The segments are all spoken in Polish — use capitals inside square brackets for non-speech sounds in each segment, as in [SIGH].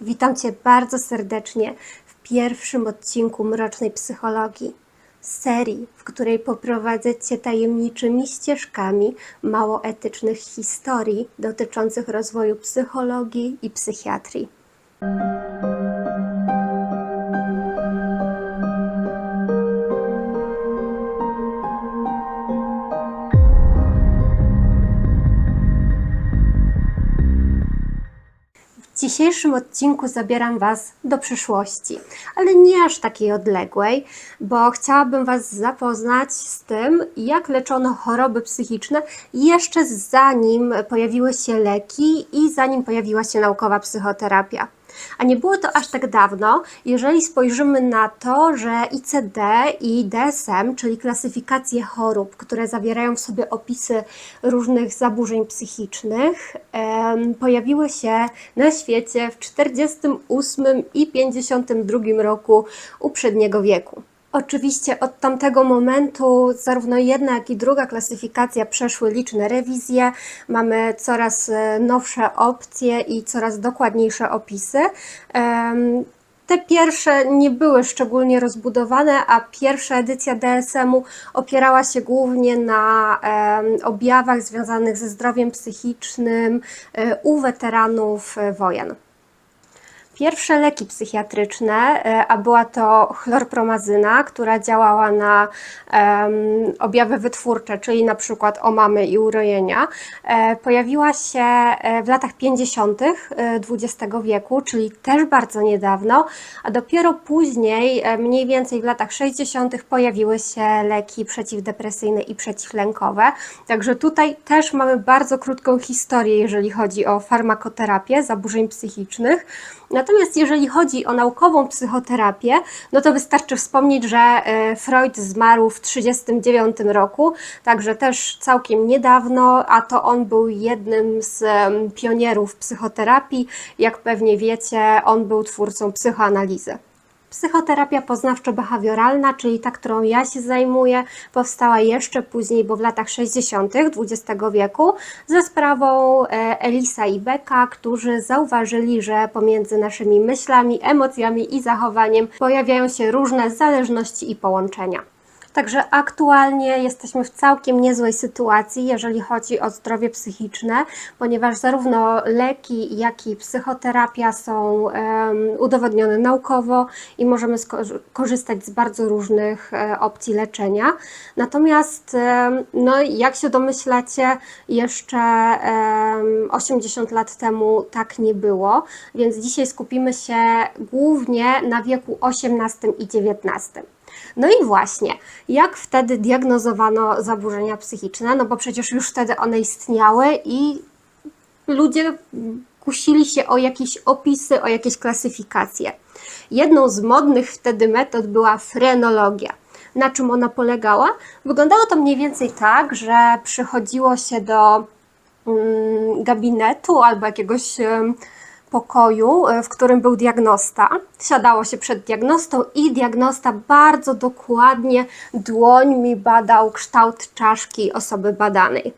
Witam Cię bardzo serdecznie w pierwszym odcinku Mrocznej Psychologii. Serii, w której poprowadzę Cię tajemniczymi ścieżkami mało etycznych historii dotyczących rozwoju psychologii i psychiatrii. Dzisiejszym odcinku zabieram Was do przyszłości, ale nie aż takiej odległej, bo chciałabym Was zapoznać z tym, jak leczono choroby psychiczne jeszcze zanim pojawiły się leki i zanim pojawiła się naukowa psychoterapia. A nie było to aż tak dawno, jeżeli spojrzymy na to, że ICD i DSM, czyli klasyfikacje chorób, które zawierają w sobie opisy różnych zaburzeń psychicznych, pojawiły się na świecie w 48 i 52 roku uprzedniego wieku. Oczywiście od tamtego momentu zarówno jedna, jak i druga klasyfikacja przeszły liczne rewizje. Mamy coraz e, nowsze opcje i coraz dokładniejsze opisy. Te pierwsze nie były szczególnie rozbudowane, a pierwsza edycja DSM-u opierała się głównie na objawach związanych ze zdrowiem psychicznym e, u weteranów e, wojen. Pierwsze leki psychiatryczne, e, a była to chlorpromazyna, która działała na em, objawy wytwórcze, czyli na przykład omamy i urojenia, e, pojawiła się e, w latach 50. XX wieku, czyli też bardzo niedawno, a dopiero później, mniej więcej w latach 60., pojawiły się leki przeciwdepresyjne i przeciwlękowe. Także tutaj też mamy bardzo krótką historię, jeżeli chodzi o farmakoterapię zaburzeń psychicznych. Natomiast jeżeli chodzi o naukową psychoterapię, no to wystarczy wspomnieć, że e, Freud zmarł w 1939 roku, także też całkiem niedawno, a to on był jednym z pionierów psychoterapii. Jak pewnie wiecie, on był twórcą psychoanalizy. Psychoterapia poznawczo-behawioralna, czyli ta, którą ja się zajmuję, powstała jeszcze później, bo w latach 60. XX wieku, za sprawą e, Elisa i Becka, którzy zauważyli, że pomiędzy naszymi myślami, emocjami i zachowaniem pojawiają się różne zależności i połączenia. Także aktualnie jesteśmy w całkiem niezłej sytuacji, jeżeli chodzi o zdrowie psychiczne, ponieważ zarówno leki, jak i psychoterapia są em, udowodnione naukowo i możemy korzystać z bardzo różnych e, opcji leczenia. Natomiast, em, no, jak się domyślacie, jeszcze em, 80 lat temu tak nie było, więc dzisiaj skupimy się głównie na wieku XVIII i XIX. No i właśnie, jak wtedy diagnozowano zaburzenia psychiczne? No bo przecież już wtedy one istniały i ludzie kusili się o jakieś opisy, o jakieś klasyfikacje. Jedną z modnych wtedy metod była frenologia. Na czym ona polegała? Wyglądało to mniej więcej tak, że przychodziło się do mm, gabinetu albo jakiegoś pokoju, e, w którym był diagnosta. Siadało się przed diagnostą i diagnosta bardzo dokładnie dłońmi badał kształt czaszki osoby badanej.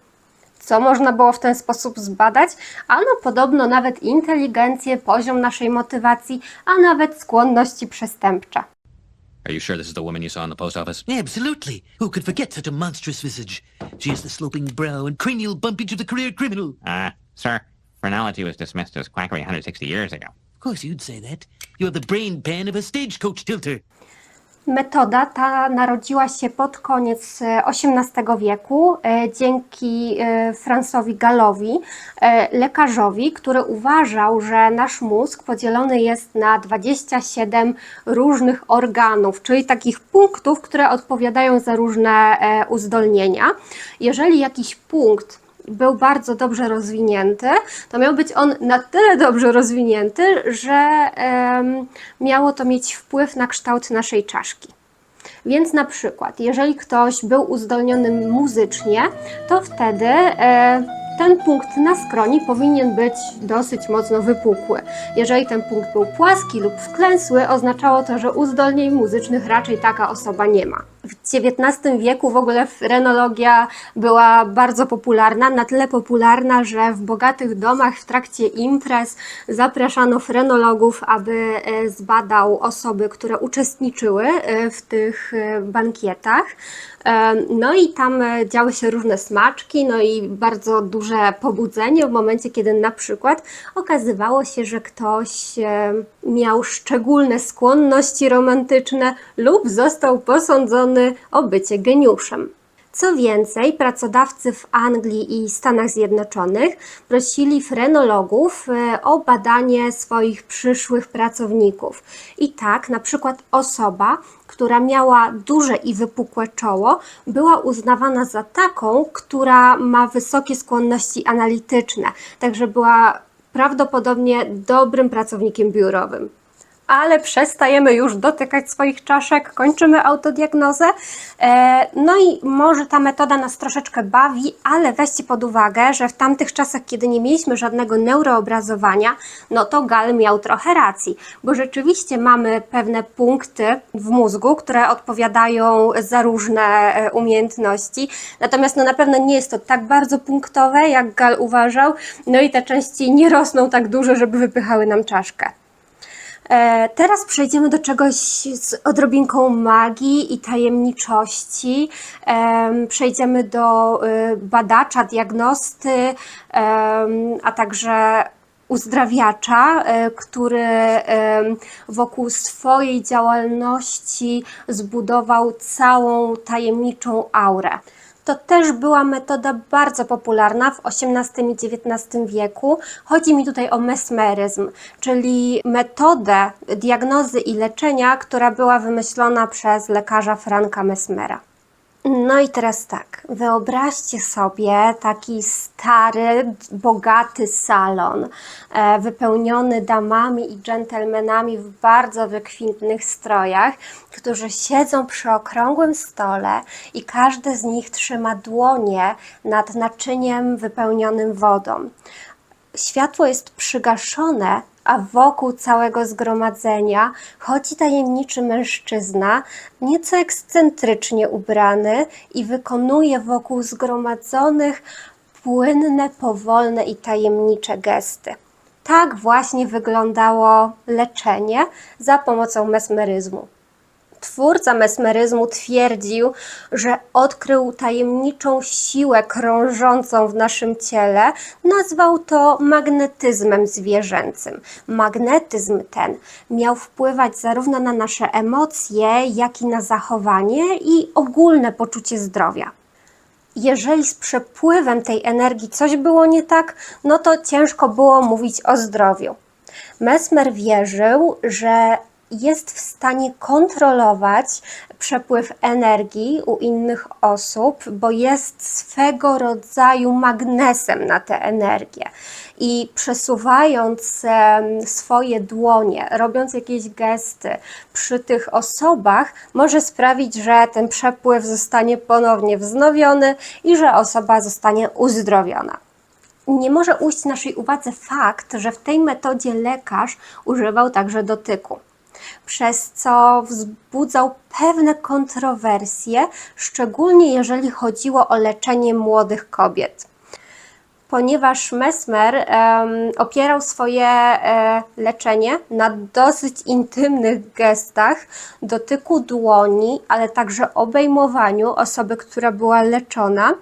Co można było w ten sposób zbadać? Ano podobno nawet inteligencję, poziom naszej motywacji, a nawet skłonności przestępcze. Are you sure this is the woman you saw in the post office? Absolutely. Who could forget such a monstrous visage? She has the sloping brow and cranial bumpage of the career criminal. Uh, sir, phrenology was dismissed as quackery 160 years ago. Of course you'd say that. The brain pan of a stagecoach tilter. Metoda ta narodziła się pod koniec e, XVIII wieku e, dzięki e, Francowi Gallowi, e, lekarzowi, który uważał, że nasz mózg podzielony jest na 27 różnych organów, czyli takich punktów, które odpowiadają za różne e, uzdolnienia. Jeżeli jakiś punkt był bardzo dobrze rozwinięty, to miał być on na tyle dobrze rozwinięty, że miało to mieć wpływ na kształt naszej czaszki. Więc na przykład, jeżeli ktoś był uzdolniony muzycznie, to wtedy e, ten punkt na skroni powinien być dosyć mocno wypukły. Jeżeli ten punkt był płaski lub wklęsły, oznaczało to, że uzdolnień muzycznych raczej taka osoba nie ma. W XIX wieku w ogóle frenologia była bardzo popularna, na tyle popularna, że w bogatych domach w trakcie imprez zapraszano frenologów, aby e, zbadał osoby, które uczestniczyły e, w tych e, bankietach. No i tam działy się różne smaczki, no i bardzo duże pobudzenie w momencie, kiedy na przykład okazywało się, że ktoś miał szczególne skłonności romantyczne lub został posądzony o bycie geniuszem. Co więcej, pracodawcy w Anglii i Stanach Zjednoczonych prosili frenologów e, o badanie swoich przyszłych pracowników. I tak, na przykład osoba, która miała duże i wypukłe czoło, była uznawana za taką, która ma wysokie skłonności analityczne, także była prawdopodobnie dobrym pracownikiem biurowym ale przestajemy już dotykać swoich czaszek, kończymy autodiagnozę. E, No i może ta metoda nas troszeczkę bawi, ale weźcie pod uwagę, że w tamtych czasach, kiedy nie mieliśmy żadnego neuroobrazowania, no to Gal miał trochę racji, bo rzeczywiście mamy pewne punkty w mózgu, które odpowiadają za różne e, umiejętności, natomiast no na pewno nie jest to tak bardzo punktowe, jak Gal uważał, no i te części nie rosną tak dużo, żeby wypychały nam czaszkę. E, Teraz przejdziemy do czegoś z odrobinką magii i tajemniczości. Em, Przejdziemy do y, badacza, diagnosty, em, a także uzdrawiacza, e, który wokół swojej działalności zbudował całą tajemniczą aurę. To też była metoda bardzo popularna w XVIII i XIX wieku. Chodzi mi tutaj o mesmeryzm, czyli metodę diagnozy i leczenia, która była wymyślona przez lekarza Franka Mesmera. No i teraz tak, wyobraźcie sobie taki stary, bogaty salon, e, wypełniony damami i dżentelmenami w bardzo wykwintnych strojach, którzy siedzą przy okrągłym stole i każdy z nich trzyma dłonie nad naczyniem wypełnionym wodą. Światło jest przygaszone, a wokół całego zgromadzenia chodzi tajemniczy mężczyzna, nieco ekscentrycznie ubrany i wykonuje wokół zgromadzonych płynne, powolne i tajemnicze gesty. Tak właśnie wyglądało leczenie za pomocą mesmeryzmu. Twórca mesmeryzmu twierdził, że odkrył tajemniczą siłę krążącą w naszym ciele. Nazwał to magnetyzmem zwierzęcym. Magnetyzm ten miał wpływać zarówno na nasze emocje, jak i na zachowanie i ogólne poczucie zdrowia. Jeżeli z przepływem tej energii coś było nie tak, no to ciężko było mówić o zdrowiu. Mesmer wierzył, że jest w stanie kontrolować przepływ energii u innych osób, bo jest swego rodzaju magnesem na tę energię. I przesuwając swoje dłonie, robiąc jakieś gesty przy tych osobach, może sprawić, że ten przepływ zostanie ponownie wznowiony i że osoba zostanie uzdrowiona nie może ujść naszej uwadze fakt, że w tej metodzie lekarz używał także dotyku, przez co wzbudzał pewne kontrowersje, szczególnie jeżeli chodziło o leczenie młodych kobiet. Ponieważ Mesmer em, opierał swoje e, leczenie na dosyć intymnych gestach, dotyku dłoni, ale także obejmowaniu osoby, która była leczona.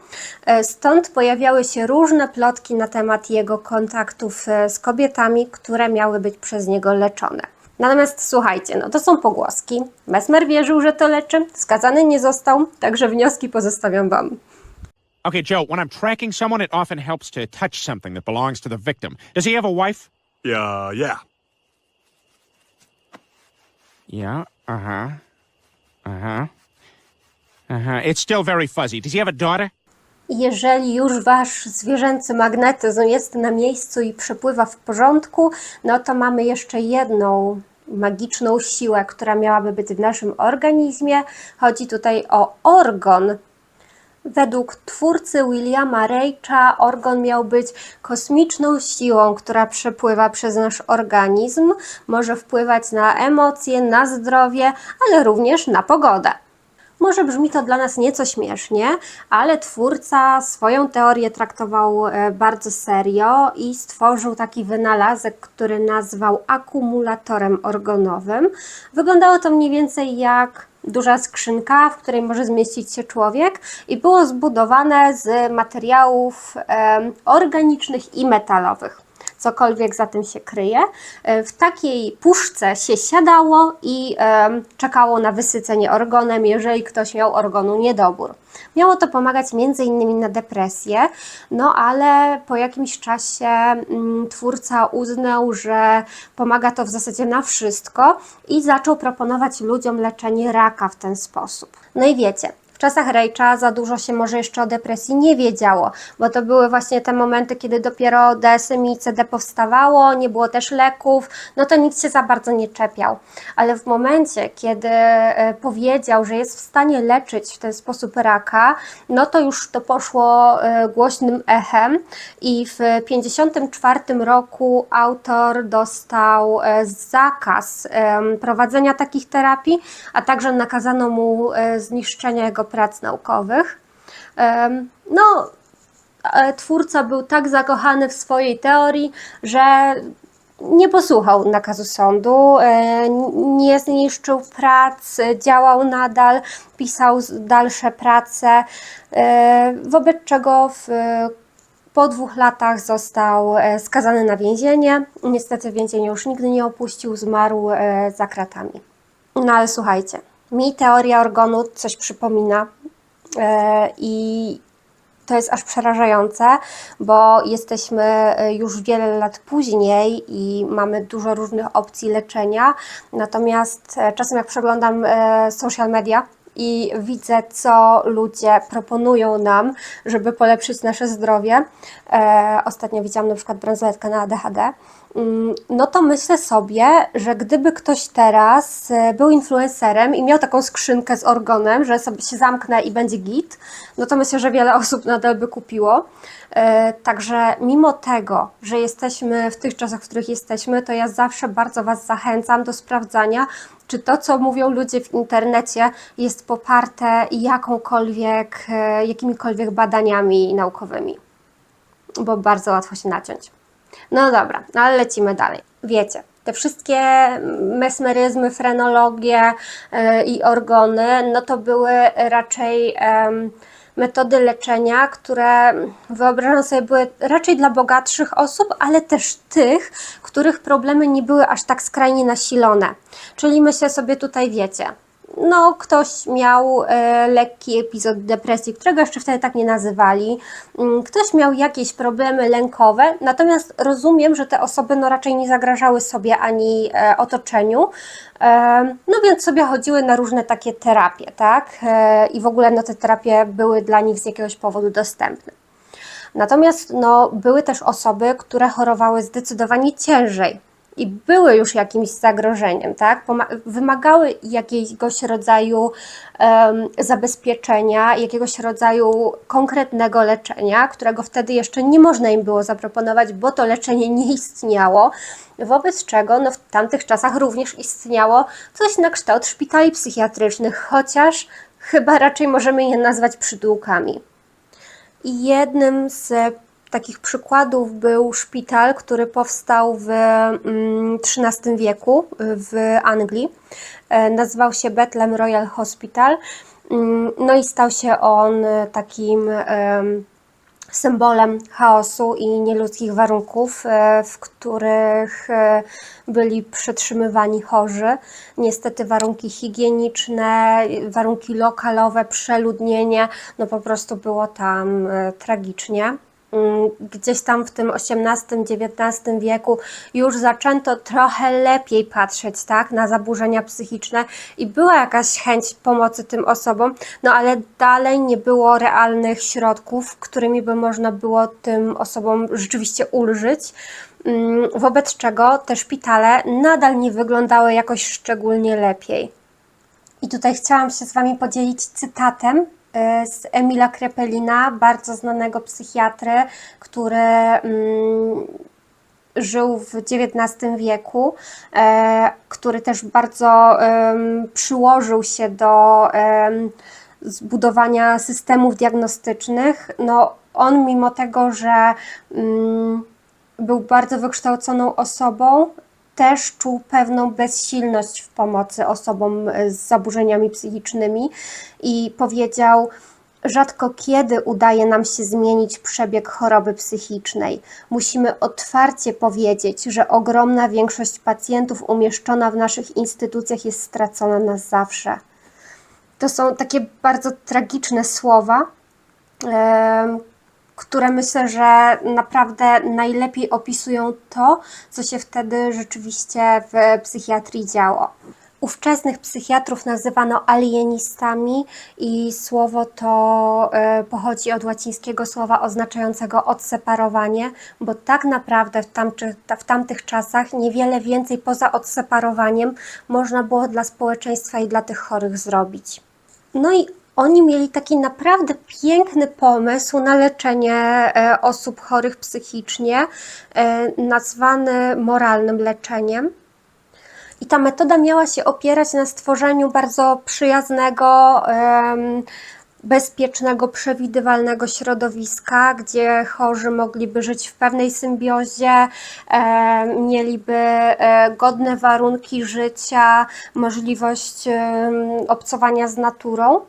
E, Stąd pojawiały się różne plotki na temat jego kontaktów e, z kobietami, które miały być przez niego leczone. Natomiast słuchajcie, no to są pogłoski. Mesmer wierzył, że to leczy, skazany nie został, także wnioski pozostawiam Wam. Okay, Joe, when I'm tracking someone, it often helps to touch something that belongs to the victim. Does he have a wife? Yeah, yeah. Yeah, uh huh. Uh huh. Uh huh. It's still very fuzzy. Does he have a daughter? Jeżeli już wasz zwierzęcy magnetyzm jest na miejscu i przepływa w porządku, no to mamy jeszcze jedną magiczną siłę, która miałaby być w naszym organizmie. Chodzi tutaj o orgon. Według twórcy Williama Reitcha organ miał być kosmiczną siłą, która przepływa przez nasz organizm, może wpływać na emocje, na zdrowie, ale również na pogodę. Może brzmi to dla nas nieco śmiesznie, ale twórca swoją teorię traktował e, bardzo serio i stworzył taki wynalazek, który nazwał akumulatorem organowym. Wyglądało to mniej więcej jak duża skrzynka, w której może zmieścić się człowiek i było zbudowane z materiałów organicznych i metalowych cokolwiek za tym się kryje. E, W takiej puszce się siadało i czekało na wysycenie organem, jeżeli ktoś miał organu niedobór. Miało to pomagać między innymi na depresję, no ale po jakimś czasie mm, twórca uznał, że pomaga to w zasadzie na wszystko i zaczął proponować ludziom leczenie raka w ten sposób. No i wiecie, w czasach Rejcza za dużo się może jeszcze o depresji nie wiedziało, bo to były właśnie te momenty, kiedy dopiero DSM i CD powstawało, nie było też leków, no to nikt się za bardzo nie czepiał. Ale w momencie, kiedy e, powiedział, że jest w stanie leczyć w ten sposób raka, no to już to poszło e, głośnym echem i w 1954 roku autor dostał e, zakaz prowadzenia takich terapii, a także nakazano mu zniszczenie jego prac naukowych. No, e, twórca był tak zakochany w swojej teorii, że nie posłuchał nakazu sądu, e, nie zniszczył prac, e, działał nadal, pisał dalsze prace, wobec czego w, po dwóch latach został skazany na więzienie. Niestety więzienie już nigdy nie opuścił, zmarł za kratami. No ale słuchajcie, mi teoria organu coś przypomina e, i to jest aż przerażające, bo jesteśmy e, już wiele lat później i mamy dużo różnych opcji leczenia. Natomiast e, czasem, jak przeglądam social media i widzę, co ludzie proponują nam, żeby polepszyć nasze zdrowie, ostatnio widziałam na przykład bransoletkę na ADHD, no to myślę sobie, że gdyby ktoś teraz e, był influencerem i miał taką skrzynkę z organem, że sobie się zamknę i będzie git, no to myślę, że wiele osób nadal by kupiło. E, Także mimo tego, że jesteśmy w tych czasach, w których jesteśmy, to ja zawsze bardzo Was zachęcam do sprawdzania, czy to, co mówią ludzie w internecie, jest poparte jakąkolwiek, e, jakimikolwiek badaniami naukowymi bo bardzo łatwo się naciąć. No dobra, no ale lecimy dalej. Wiecie, te wszystkie mesmeryzmy, frenologie e, i orgony, no to były raczej metody leczenia, które wyobrażam sobie były raczej dla bogatszych osób, ale też tych, których problemy nie były aż tak skrajnie nasilone. Czyli myślę sobie tutaj, wiecie, no, ktoś miał e, lekki epizod depresji, którego jeszcze wtedy tak nie nazywali. Mm, Ktoś miał jakieś problemy lękowe, natomiast rozumiem, że te osoby no, raczej nie zagrażały sobie ani e, otoczeniu. E, no więc sobie chodziły na różne takie terapie, tak? I w ogóle no, te terapie były dla nich z jakiegoś powodu dostępne. Natomiast no, były też osoby, które chorowały zdecydowanie ciężej i były już jakimś zagrożeniem, tak? Wymagały jakiegoś rodzaju em, zabezpieczenia, jakiegoś rodzaju konkretnego leczenia, którego wtedy jeszcze nie można im było zaproponować, bo to leczenie nie istniało. Wobec czego no, w tamtych czasach również istniało coś na kształt szpitali psychiatrycznych, chociaż chyba raczej możemy je nazwać przydółkami. I jednym z takich przykładów był szpital, który powstał w mm, XIII wieku w Anglii. E, Nazywał się Bethlehem Royal Hospital. Mm, No i stał się on takim em, symbolem chaosu i nieludzkich warunków, e, w których e, byli przetrzymywani chorzy. Niestety warunki higieniczne, warunki lokalowe, przeludnienie, no po prostu było tam tragicznie. Mm, Gdzieś tam w tym XVIII-XIX wieku już zaczęto trochę lepiej patrzeć tak, na zaburzenia psychiczne i była jakaś chęć pomocy tym osobom, no ale dalej nie było realnych środków, którymi by można było tym osobom rzeczywiście ulżyć. Mm, Wobec czego te szpitale nadal nie wyglądały jakoś szczególnie lepiej. I tutaj chciałam się z Wami podzielić cytatem z Emila Krepelina, bardzo znanego psychiatry, który mm, żył w XIX wieku, e, który też bardzo przyłożył się do zbudowania systemów diagnostycznych. No, on mimo tego, że mm, był bardzo wykształconą osobą, też czuł pewną bezsilność w pomocy osobom e, z zaburzeniami psychicznymi i powiedział, Rzadko kiedy udaje nam się zmienić przebieg choroby psychicznej. Musimy otwarcie powiedzieć, że ogromna większość pacjentów umieszczona w naszych instytucjach jest stracona na zawsze. To są takie bardzo tragiczne słowa, które myślę, że naprawdę najlepiej opisują to, co się wtedy rzeczywiście w psychiatrii działo. Ówczesnych psychiatrów nazywano alienistami i słowo to e, pochodzi od łacińskiego słowa oznaczającego odseparowanie, bo tak naprawdę w, w tamtych czasach niewiele więcej poza odseparowaniem można było dla społeczeństwa i dla tych chorych zrobić. No i oni mieli taki naprawdę piękny pomysł na leczenie e, osób chorych psychicznie, e, nazwany moralnym leczeniem. I ta metoda miała się opierać na stworzeniu bardzo przyjaznego, bezpiecznego, przewidywalnego środowiska, gdzie chorzy mogliby żyć w pewnej symbiozie, e, mieliby godne warunki życia, możliwość obcowania z naturą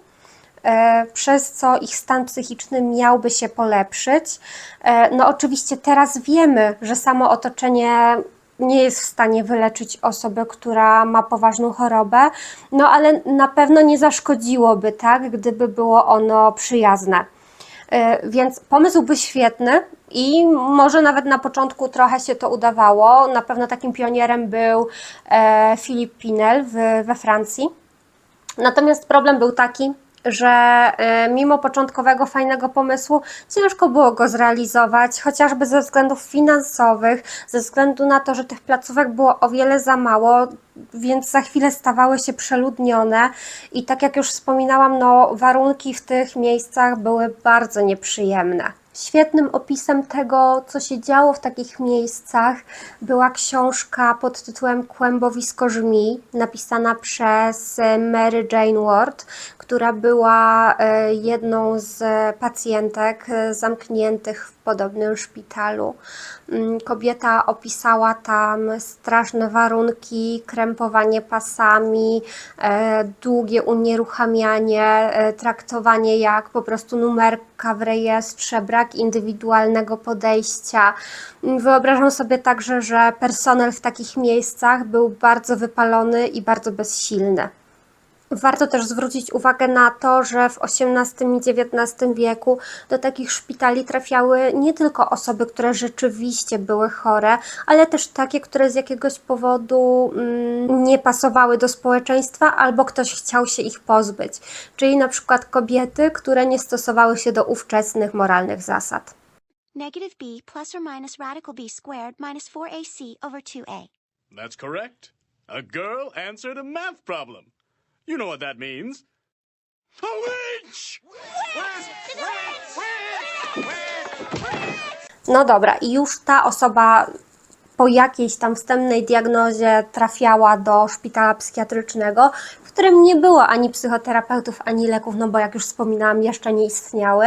przez co ich stan psychiczny miałby się polepszyć. E, No oczywiście teraz wiemy, że samo otoczenie nie jest w stanie wyleczyć osoby, która ma poważną chorobę, no ale na pewno nie zaszkodziłoby, tak, gdyby było ono przyjazne. E, Więc pomysł był świetny i może nawet na początku trochę się to udawało. Na pewno takim pionierem był e, Philippe Pinel we Francji. Natomiast problem był taki, że e, mimo początkowego fajnego pomysłu ciężko było go zrealizować, chociażby ze względów finansowych, ze względu na to, że tych placówek było o wiele za mało, więc za chwilę stawały się przeludnione i tak jak już wspominałam, no warunki w tych miejscach były bardzo nieprzyjemne. Świetnym opisem tego, co się działo w takich miejscach, była książka pod tytułem Kłębowisko żmi, napisana przez e, Mary Jane Ward, która była e, jedną z pacjentek e, zamkniętych w podobnym szpitalu. Mm, Kobieta opisała tam straszne warunki, krępowanie pasami, e, długie unieruchamianie, e, traktowanie jak po prostu numerka w rejestrze, brak indywidualnego podejścia. Mm, Wyobrażam sobie także, że personel w takich miejscach był bardzo wypalony i bardzo bezsilny. Warto też zwrócić uwagę na to, że w XVIII i XIX wieku do takich szpitali trafiały nie tylko osoby, które rzeczywiście były chore, ale też takie, które z jakiegoś powodu mm, nie pasowały do społeczeństwa albo ktoś chciał się ich pozbyć, czyli na przykład kobiety, które nie stosowały się do ówczesnych moralnych zasad. Negative b plus or minus radical b squared minus 4ac over 2a. That's correct. A girl answered a math problem. You know what that means. A witch! No dobra, i już ta osoba po jakiejś tam wstępnej diagnozie trafiała do szpitala psychiatrycznego, w którym nie było ani psychoterapeutów, ani leków, no bo jak już wspominałam, jeszcze nie istniały.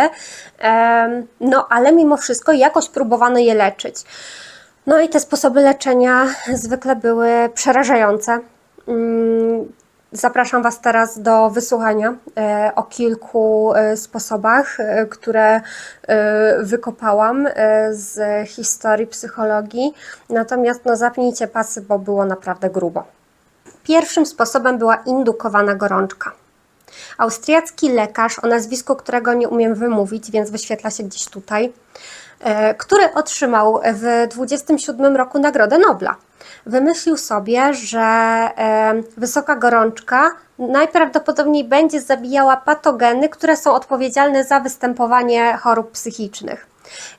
No ale mimo wszystko jakoś próbowano je leczyć. No i te sposoby leczenia zwykle były przerażające. Zapraszam Was teraz do wysłuchania e, o kilku e, sposobach, e, które wykopałam z historii psychologii. Natomiast no, zapnijcie pasy, bo było naprawdę grubo. Pierwszym sposobem była indukowana gorączka. Austriacki lekarz, o nazwisku którego nie umiem wymówić, więc wyświetla się gdzieś tutaj, który otrzymał w 27 roku Nagrodę Nobla. Wymyślił sobie, że e, wysoka gorączka najprawdopodobniej będzie zabijała patogeny, które są odpowiedzialne za występowanie chorób psychicznych.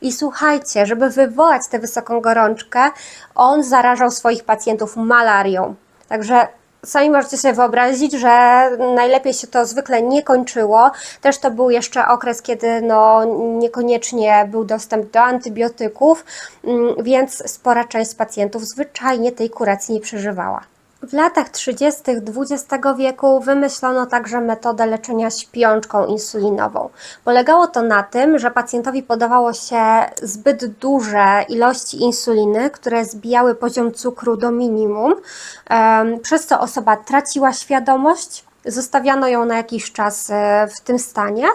I słuchajcie, żeby wywołać tę wysoką gorączkę, on zarażał swoich pacjentów malarią. Także Sami możecie sobie wyobrazić, że najlepiej się to zwykle nie kończyło. Też to był jeszcze okres, kiedy no, niekoniecznie był dostęp do antybiotyków, mm, więc spora część pacjentów zwyczajnie tej kuracji nie przeżywała. W latach 30. XX wieku wymyślono także metodę leczenia śpiączką insulinową. Polegało to na tym, że pacjentowi podawało się zbyt duże ilości insuliny, które zbijały poziom cukru do minimum, przez co osoba traciła świadomość, zostawiano ją na jakiś czas e, w tym stanie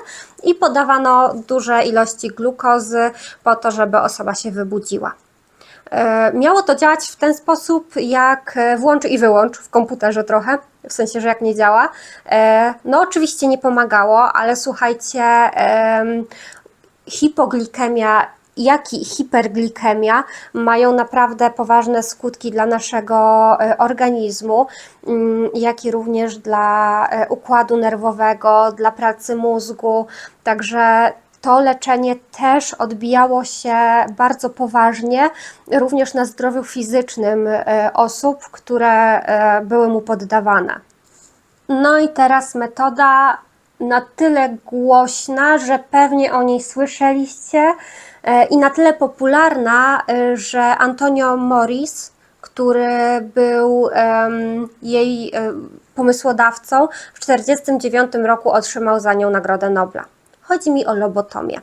i podawano duże ilości glukozy po to, żeby osoba się wybudziła. E, Miało to działać w ten sposób, jak e, włącz i wyłącz w komputerze trochę, w sensie, że jak nie działa. E, No, oczywiście nie pomagało, ale słuchajcie, em, hipoglikemia jak i hiperglikemia mają naprawdę poważne skutki dla naszego organizmu, mm, jak i również dla układu nerwowego, dla pracy mózgu. Także to leczenie też odbijało się bardzo poważnie również na zdrowiu fizycznym e, osób, które e, były mu poddawane. No i teraz metoda na tyle głośna, że pewnie o niej słyszeliście e, i na tyle popularna, że Antonio Morris, który był jej pomysłodawcą, w 1949 roku otrzymał za nią Nagrodę Nobla. Chodzi mi o lobotomię.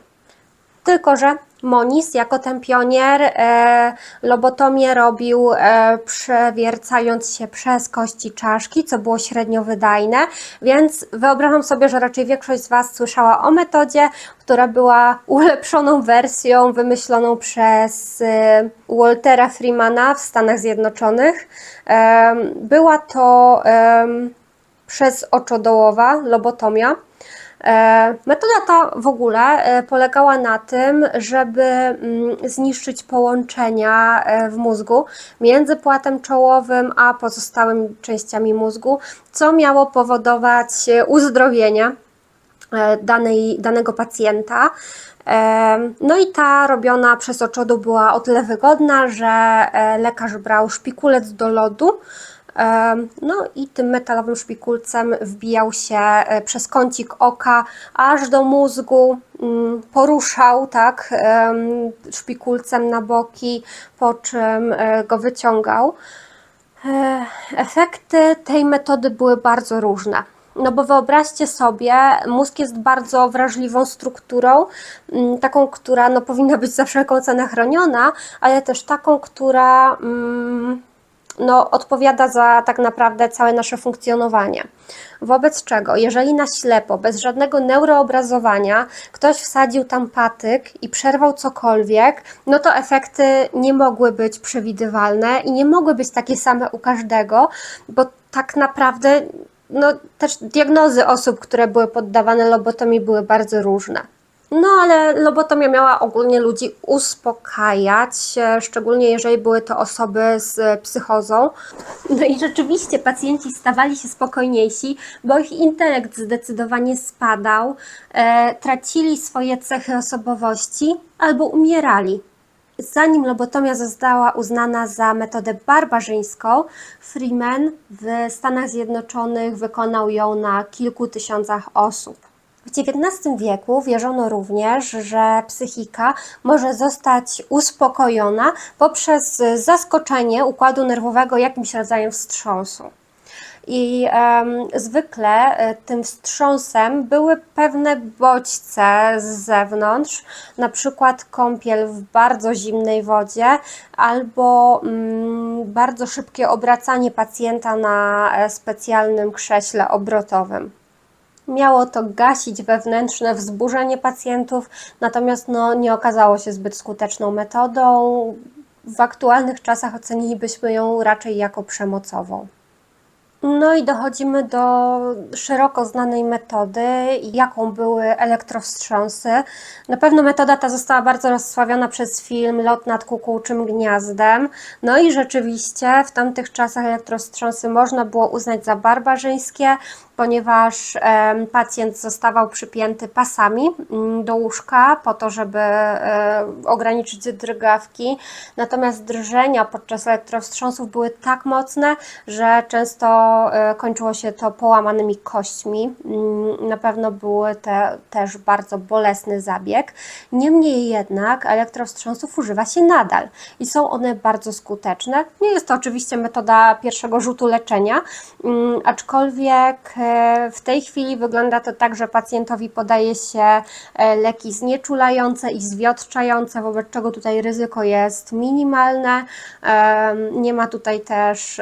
Tylko, że Monis jako ten pionier e, lobotomię robił e, przewiercając się przez kości czaszki, co było średnio wydajne, więc wyobrażam sobie, że raczej większość z Was słyszała o metodzie, która była ulepszoną wersją wymyśloną przez e, Waltera Freemana w Stanach Zjednoczonych. E, była to e, przez oczodołowa lobotomia. E, Metoda ta w ogóle e, polegała na tym, żeby mm, zniszczyć połączenia e, w mózgu między płatem czołowym a pozostałymi częściami mózgu, co miało powodować uzdrowienie danej, danego pacjenta. No i ta robiona przez oczodu była o tyle wygodna, że lekarz brał szpikulec do lodu, no i tym metalowym szpikulcem wbijał się e, przez kącik oka aż do mózgu, mm, poruszał tak em, szpikulcem na boki, po czym e, go wyciągał. E, Efekty tej metody były bardzo różne. No bo wyobraźcie sobie, mózg jest bardzo wrażliwą strukturą, mm, taką, która no, powinna być za wszelką cenę chroniona, ale też taką, która mm, no, odpowiada za tak naprawdę całe nasze funkcjonowanie. Wobec czego, jeżeli na ślepo, bez żadnego neuroobrazowania, ktoś wsadził tam patyk i przerwał cokolwiek, no to efekty nie mogły być przewidywalne i nie mogły być takie same u każdego, bo tak naprawdę no, też diagnozy osób, które były poddawane lobotomii, były bardzo różne. No, ale lobotomia miała ogólnie ludzi uspokajać, szczególnie jeżeli były to osoby z psychozą. No i rzeczywiście pacjenci stawali się spokojniejsi, bo ich intelekt zdecydowanie spadał, e, tracili swoje cechy osobowości albo umierali. Zanim lobotomia została uznana za metodę barbarzyńską, Freeman w Stanach Zjednoczonych wykonał ją na kilku tysiącach osób. W XIX wieku wierzono również, że psychika może zostać uspokojona poprzez zaskoczenie układu nerwowego jakimś rodzajem wstrząsu. I em, zwykle e, tym wstrząsem były pewne bodźce z zewnątrz, na przykład kąpiel w bardzo zimnej wodzie albo mm, bardzo szybkie obracanie pacjenta na e, specjalnym krześle obrotowym. Miało to gasić wewnętrzne wzburzenie pacjentów, natomiast no, nie okazało się zbyt skuteczną metodą. W aktualnych czasach ocenilibyśmy ją raczej jako przemocową. No i dochodzimy do szeroko znanej metody, jaką były elektrowstrząsy. Na pewno metoda ta została bardzo rozsławiona przez film Lot nad kukułczym gniazdem. No i rzeczywiście w tamtych czasach elektrowstrząsy można było uznać za barbarzyńskie, ponieważ pacjent zostawał przypięty pasami mm, do łóżka po to, żeby e, ograniczyć drgawki. Natomiast drżenia podczas elektrowstrząsów były tak mocne, że często e, kończyło się to połamanymi kośćmi. Mm, Na pewno były te też bardzo bolesny zabieg. Niemniej jednak elektrowstrząsów używa się nadal i są one bardzo skuteczne. Nie jest to oczywiście metoda pierwszego rzutu leczenia, mm, aczkolwiek w tej chwili wygląda to tak, że pacjentowi podaje się e, leki znieczulające i zwiotczające, wobec czego tutaj ryzyko jest minimalne. Em, Nie ma tutaj też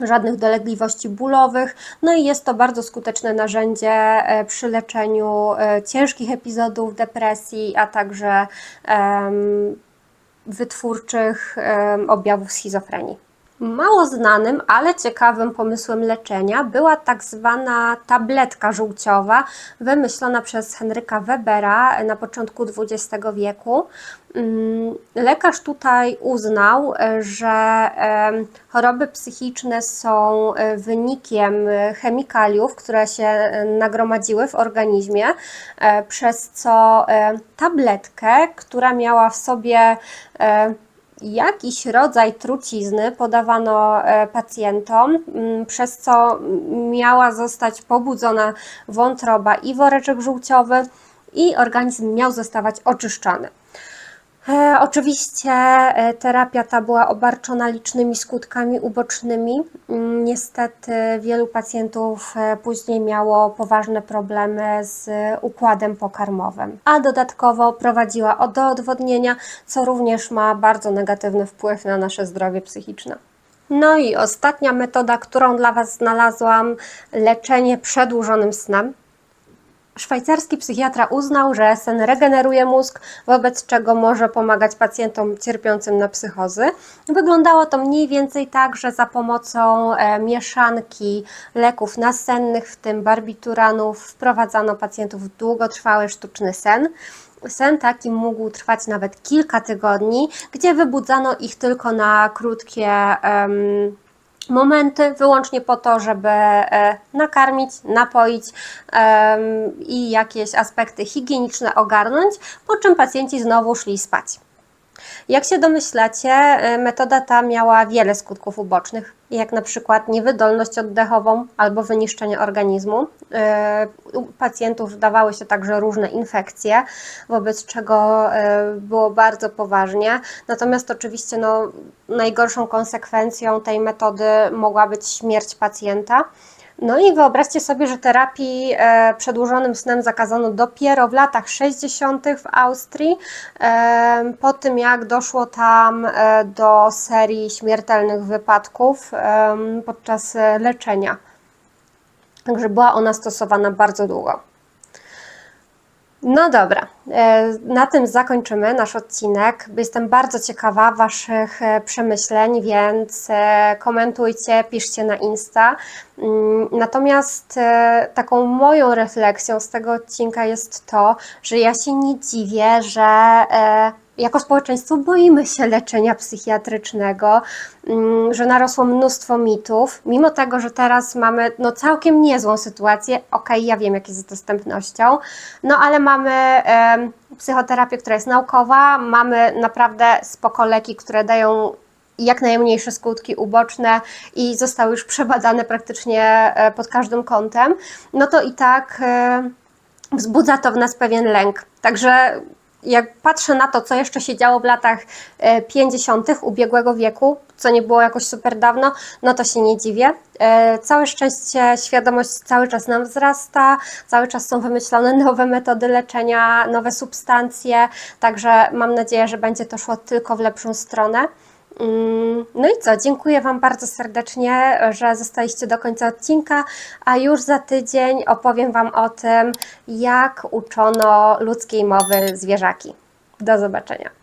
żadnych dolegliwości bólowych. No i jest to bardzo skuteczne narzędzie e, przy leczeniu e, ciężkich epizodów depresji, a także wytwórczych objawów schizofrenii. Mało znanym, ale ciekawym pomysłem leczenia była tak zwana tabletka żółciowa, wymyślona przez Henryka Webera na początku XX wieku. Mm, Lekarz tutaj uznał, że choroby psychiczne są e, wynikiem chemikaliów, które się e, nagromadziły w organizmie, e, przez co tabletkę, która miała w sobie jakiś rodzaj trucizny podawano e, pacjentom, mm, przez co miała zostać pobudzona wątroba i woreczek żółciowy i organizm miał zostawać oczyszczony. E, oczywiście e, terapia ta była obarczona licznymi skutkami ubocznymi. Mm, Niestety wielu pacjentów e, później miało poważne problemy z układem pokarmowym, a dodatkowo prowadziła do odwodnienia, co również ma bardzo negatywny wpływ na nasze zdrowie psychiczne. No i ostatnia metoda, którą dla Was znalazłam, leczenie przedłużonym snem. Szwajcarski psychiatra uznał, że sen regeneruje mózg, wobec czego może pomagać pacjentom cierpiącym na psychozy. Wyglądało to mniej więcej tak, że za pomocą e, mieszanki leków nasennych, w tym barbituranów, wprowadzano pacjentów w długotrwały sztuczny sen. Sen taki mógł trwać nawet kilka tygodni, gdzie wybudzano ich tylko na krótkie em, momenty, wyłącznie po to, żeby e, nakarmić, napoić i jakieś aspekty higieniczne ogarnąć, po czym pacjenci znowu szli spać. Jak się domyślacie, e, metoda ta miała wiele skutków ubocznych, jak na przykład niewydolność oddechową albo wyniszczenie organizmu. E, U pacjentów dawały się także różne infekcje, wobec czego e, było bardzo poważnie. Natomiast oczywiście no, najgorszą konsekwencją tej metody mogła być śmierć pacjenta. No i wyobraźcie sobie, że terapii e, przedłużonym snem zakazano dopiero w latach 60. w Austrii, e, po tym jak doszło tam e, do serii śmiertelnych wypadków podczas leczenia. Także była ona stosowana bardzo długo. No dobra, e, na tym zakończymy nasz odcinek. Jestem bardzo ciekawa Waszych e, przemyśleń, więc e, komentujcie, piszcie na Insta. Mm, Natomiast taką moją refleksją z tego odcinka jest to, że ja się nie dziwię, że jako społeczeństwo boimy się leczenia psychiatrycznego, mm, że narosło mnóstwo mitów, mimo tego, że teraz mamy no, całkiem niezłą sytuację. Okej, ja wiem, jak jest z dostępnością, no ale mamy psychoterapię, która jest naukowa, mamy naprawdę spoko leki, które dają jak najmniejsze skutki uboczne i zostały już przebadane praktycznie e, pod każdym kątem, no to i tak e, wzbudza to w nas pewien lęk. Także jak patrzę na to, co jeszcze się działo w latach e, 50. ubiegłego wieku, co nie było jakoś super dawno, no to się nie dziwię. E, Całe szczęście świadomość cały czas nam wzrasta, cały czas są wymyślone [LAUGHS] nowe metody leczenia, nowe substancje, także mam nadzieję, że będzie to szło tylko w lepszą stronę. Mm, No i co? Dziękuję Wam bardzo serdecznie, że zostaliście do końca odcinka, a już za tydzień opowiem Wam o tym, jak uczono ludzkiej mowy zwierzaki. Do zobaczenia.